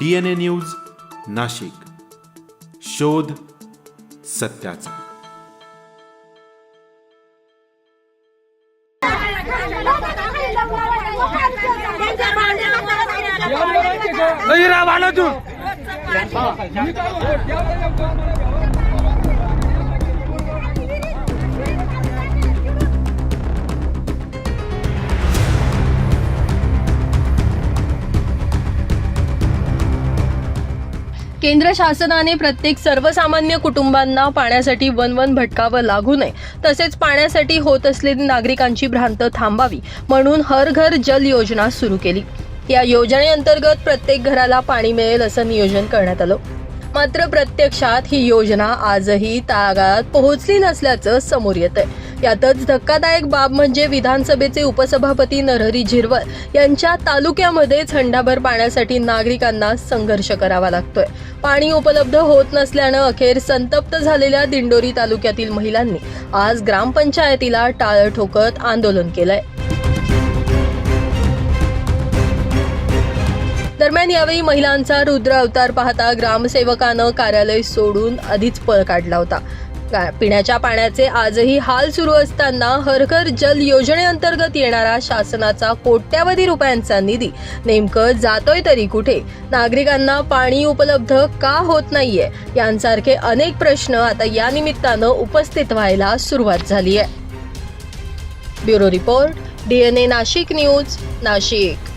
DNA news Nashik. शोध सत्याचा. नाही राव आला तू. केंद्र शासनाने प्रत्येक सर्वसामान्य कुटुंबांना पाण्यासाठी वन वन भटकावं लागू नये. तसेच पाण्यासाठी होत असलेली नागरिकांची भ्रांत थांबावी म्हणून हर घर जल योजना सुरू केली. या योजनेअंतर्गत प्रत्येक घराला पाणी मिळेल असं नियोजन करण्यात आलं. मात्र प्रत्यक्षात ही योजना आजही तागात पोहोचली नसल्याचं समोर येत आहे यातच धक्कादायक बाब म्हणजे विधानसभेचे उपसभापती नरहरी झिरवळ. यांच्या तालुक्यामध्येच हंडाभर पाण्यासाठी नागरिकांना संघर्ष करावा लागतोय. पाणी उपलब्ध होत नसल्यानं अखेर संतप्त झालेल्या दिंडोरी तालुक्यातील महिलांनी आज ग्रामपंचायतीला टाळं ठोकत आंदोलन केलंय. दरम्यान यावेळी महिलांचा रुद्र अवतार पाहता ग्रामसेवकानं कार्यालय सोडून आधीच पळ काढला होता. पिण्याच्या पाण्याचे आजही हाल सुरू असताना हर घर जल योजनेअंतर्गत येणारा शासनाचा कोट्यावधी रुपयांचा निधी नेमकं जातोय तरी कुठे? नागरिकांना पाणी उपलब्ध का होत नाहीये? यांसारखे अनेक प्रश्न आता या निमित्तानं उपस्थित व्हायला सुरुवात झाली आहे bureau report DNA Nashik news Nashik.